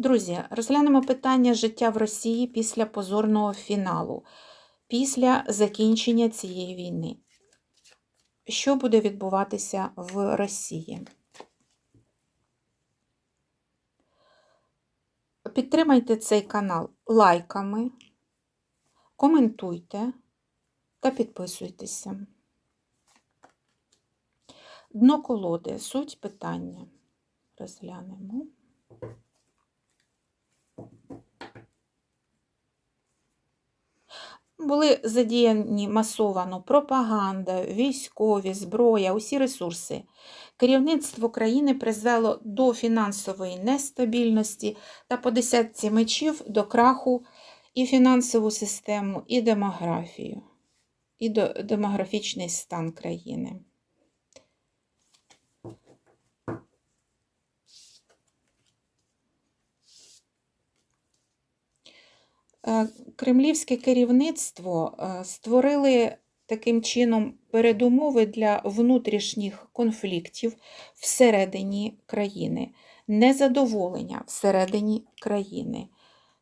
Друзі, розглянемо питання життя в Росії після позорного фіналу, після закінчення цієї війни. Що буде відбуватися в Росії? Підтримайте цей канал лайками, коментуйте та підписуйтеся. Дно колоди, суть питання. Розглянемо. Були задіяні масовано пропаганда, військові, зброя, усі ресурси. Керівництво країни призвело до фінансової нестабільності та по десятці мечів до краху і фінансову систему, і демографію, і демографічний стан країни. Кремлівське керівництво е, створили таким чином передумови для внутрішніх конфліктів всередині країни, незадоволення всередині країни.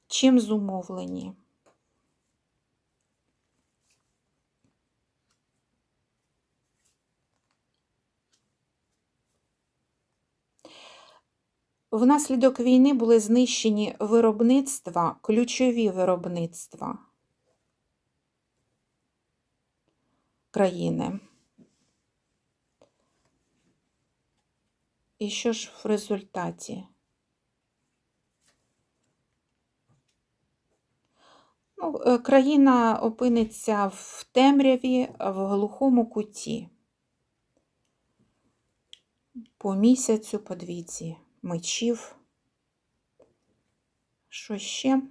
Чим зумовлені? Внаслідок війни були знищені виробництва, ключові виробництва країни. І що ж в результаті? Ну, е, країна опиниться в темряві, в глухому куті. По місяцю, по двійці мечів. Що ще?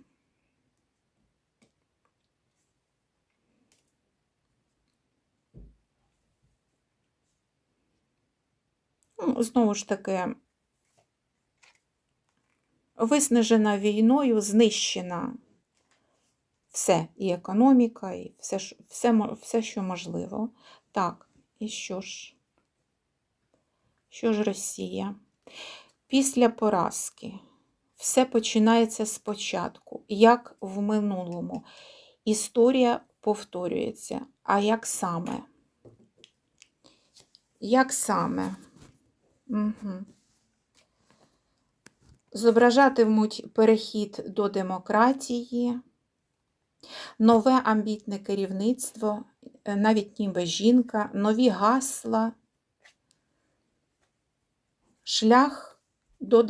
Ну, Знову ж таки, виснажена війною, знищена все, і економіка, і все, все, все, що можливо. Так, і що ж? Що ж Росія? Після поразки все починається спочатку, як в минулому. Історія повторюється. А як саме? Як саме? Угу. Зображатимуть перехід до демократії, нове амбітне керівництво, е, навіть ніби жінка, нові гасла, шлях до.